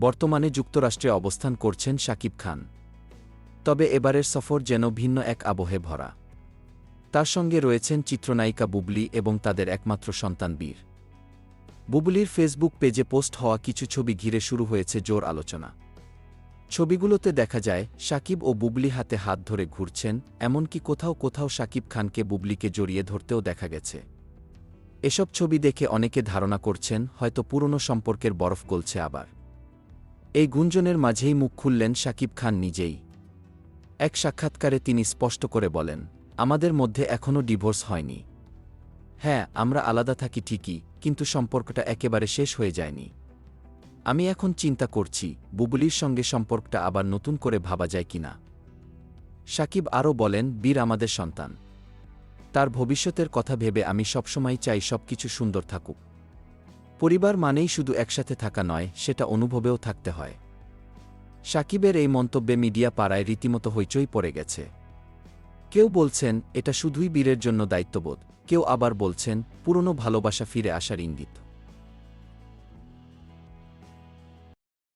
বর্তমানে যুক্তরাষ্ট্রে অবস্থান করছেন শাকিব খান। তবে এবারের সফর যেন ভিন্ন এক আবহে ভরা। তার সঙ্গে রয়েছেন চিত্রনায়িকা বুবলি এবং তাদের একমাত্র সন্তান বীর। বুবলির ফেসবুক পেজে পোস্ট হওয়া কিছু ছবি ঘিরে শুরু হয়েছে জোর আলোচনা। ছবিগুলোতে দেখা যায় সাকিব ও বুবলি হাতে হাত ধরে ঘুরছেন, এমনকি কোথাও কোথাও সাকিব খানকে বুবলিকে জড়িয়ে ধরতেও দেখা গেছে। এসব ছবি দেখে অনেকে ধারণা করছেন, হয়তো পুরনো সম্পর্কের বরফ গলছে আবার। এই গুঞ্জনের মাঝেই মুখ খুললেন সাকিব খান নিজেই। এক সাক্ষাৎকারে তিনি স্পষ্ট করে বলেন, আমাদের মধ্যে এখনও ডিভোর্স হয়নি। হ্যাঁ আমরা আলাদা থাকি ঠিকই, কিন্তু সম্পর্কটা একেবারে শেষ হয়ে যায়নি। আমি এখন চিন্তা করছি, বুবলির সঙ্গে সম্পর্কটা আবার নতুন করে ভাবা যায় কিনা। সাকিব আরও বলেন, বীর আমাদের সন্তান। তার ভবিষ্যতের কথা ভেবে আমি সবসময় চাই সবকিছু সুন্দর থাকুক। পরিবার মানেই শুধু একসাথে থাকা নয়, সেটা অনুভবেও থাকতে হয়। সাকিবের এই মন্তব্যে মিডিয়া পাড়ায় রীতিমতো হইচই পড়ে গেছে। কেউ বলছেন, এটা শুধুই বীরের জন্য দায়িত্ববোধ। কেউ আবার বলছেন, পুরনো ভালোবাসা ফিরে আসার ইঙ্গিত।